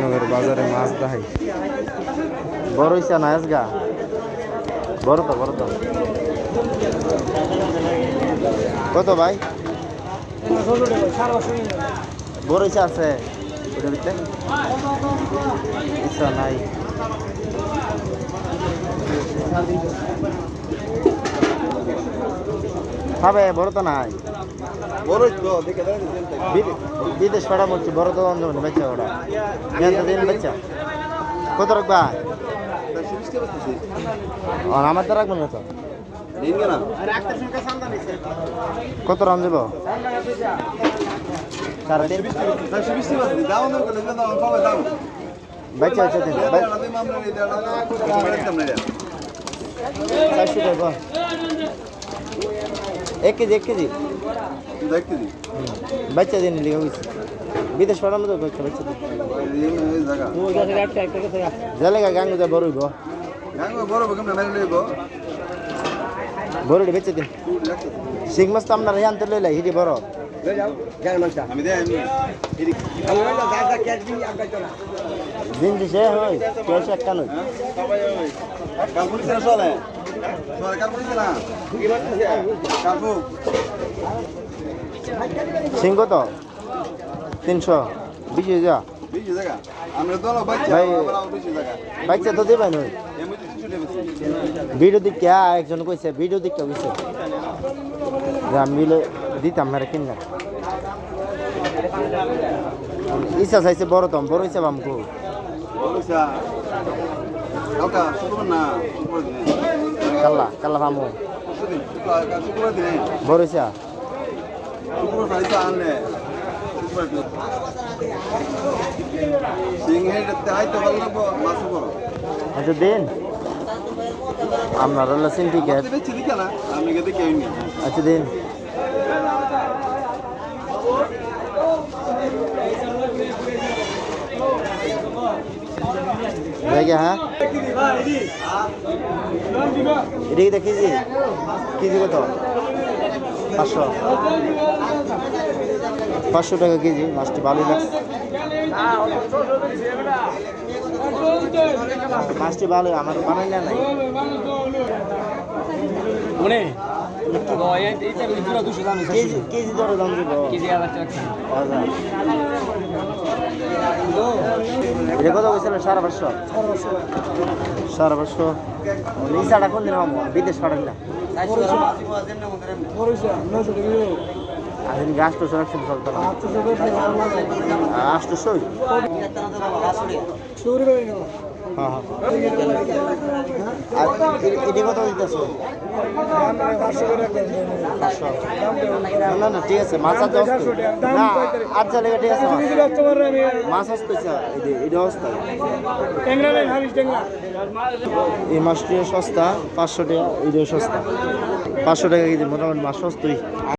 নগর বাজারে মাছ দেখাই। বড় হইছে না আজগা বড় তো বড় তো। কত ভাই? বড় হইছে আছে। ইচ্ছা নাই। বড় তো নাই। বিদেশ পাড়া বলছি বড় তো অন্ধ বাচ্চা ওরা। দিন বাচ্চা। কত রাখবা? আমার তো রাখবেন না তো। কত বাচ্চা বাচ্চা দিন চারশো টাকা। এক কেজি এক কেজি। বাচ্চা দিন লিখে বুঝছি বিদেশ পাঠানো তো বাচ্চা বাচ্চা জালেগা গাঙ্গু যা বড় হইব। বড় বেচে দিন। শিং মাছ তো আপনার আনতে লইলাই হিটি বড়। দিন দিছে হয় একটা নয়। শিং কত? তিনশো। বিশ হাজার বাচ্চা একজন কইছে, ভিডিও দিক কইছে। দিতাম মেরে কিনলাম ইচ্ছা চাইছে বড় তো বড় হিসাব আমকু না কাল্লা কাল্লা ফামু বড় আচ্ছা দিন। আপনার হলো সিন্ডিকেট আচ্ছা দিন। হ্যাঁ? এটা কি কেজি কেজি কত? পাঁচশো। পাঁচশো টাকা কেজি মাছটি ভালোই লাগছে। মাছটি ভালো আমার বানাই না নাই। মনে? কেজি ধরে দাম দিব। এটা কত গেছিল সারা পাঁচশো। সারা পাঁচশো। নিশাটা কোন দিন হব? বিদেশ পাঠাই না আদিন আষ্টশো রাখছেন চলতো না হ্যাঁ এটা কত দিতেছো? না না ঠিক আছে মাছ আছে না আচ্ছা লেগে ঠিক আছে মাছ। আসতেছে এটা অবস্থা এই মাছটিও সস্তা পাঁচশো টাকা এটাও সস্তা। পাঁচশো টাকা কেজি মোটামুটি মাছ সস্তই।